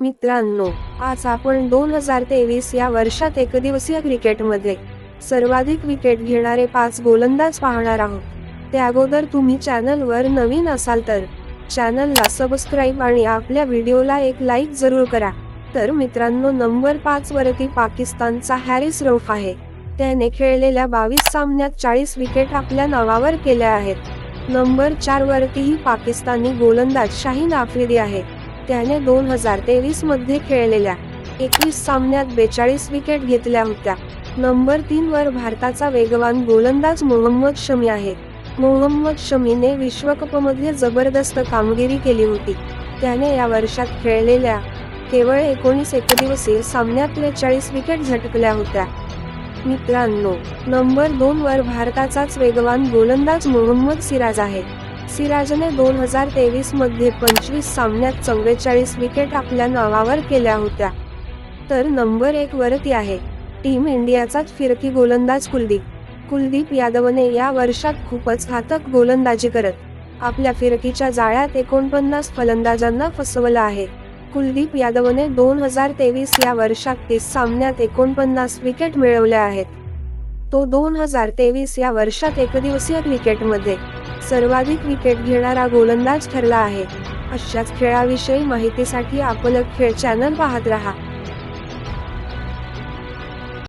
मित्रांनो आज आपण दोन हजार तेवीस या वर्षात एकदिवसीय क्रिकेटमध्ये सर्वाधिक विकेट घेणारे पाच गोलंदाज पाहणार आहोत. त्या अगोदर तुम्ही चॅनलवर नवीन असाल तर चॅनलला सबस्क्राईब आणि आपल्या व्हिडिओला एक लाईक जरूर करा. तर मित्रांनो नंबर पाच वरती पाकिस्तानचा हॅरिस रौफ आहे. त्याने खेळलेल्या बावीस सामन्यात चाळीस विकेट आपल्या नावावर केल्या आहेत. नंबर चार वरतीही पाकिस्तानी गोलंदाज शाहीन आफ्रिदी आहे. त्याने दोन हजार तेवीसमध्ये खेळलेल्या एकवीस सामन्यात बेचाळीस विकेट घेतल्या होत्या. नंबर तीन वर भारताचा वेगवान गोलंदाज मोहम्मद शमी आहे. मोहम्मद शमीने विश्वकपमध्ये जबरदस्त कामगिरी केली होती. त्याने या वर्षात खेळलेल्या केवळ एकोणीस एकदिवसीय सामन्यात त्रेचाळीस विकेट झटकल्या होत्या. मित्रांनो नंबर दोन वर भारताचाच वेगवान गोलंदाज मोहम्मद सिराज आहे. सिराजने दोन हजार तेवीसमध्ये पंचवीस सामन्यात चव्वेचाळीस विकेट आपल्या नावावर केल्या होत्या. तर नंबर एक वरती आहे. टीम इंडियाचाच फिरकी गोलंदाज कुलदीप. कुलदीप यादवने या वर्षात खूपच घातक गोलंदाजी करत आपल्या फिरकीच्या जाळ्यात एकोणपन्नास फलंदाजांना फसवलं आहे. कुलदीप यादवने दोन हजार तेवीस या वर्षात तीस सामन्यात एकोणपन्नास विकेट मिळवल्या आहेत. तो दोन हजार तेवीस या वर्षात एकदिवसीय क्रिकेटमध्ये सर्वाधिक विकेट घेणारा गोलंदाज ठरला आहे. अशाच खेळाविषयी माहितीसाठी आपलं खेळ चॅनल पाहत रहा.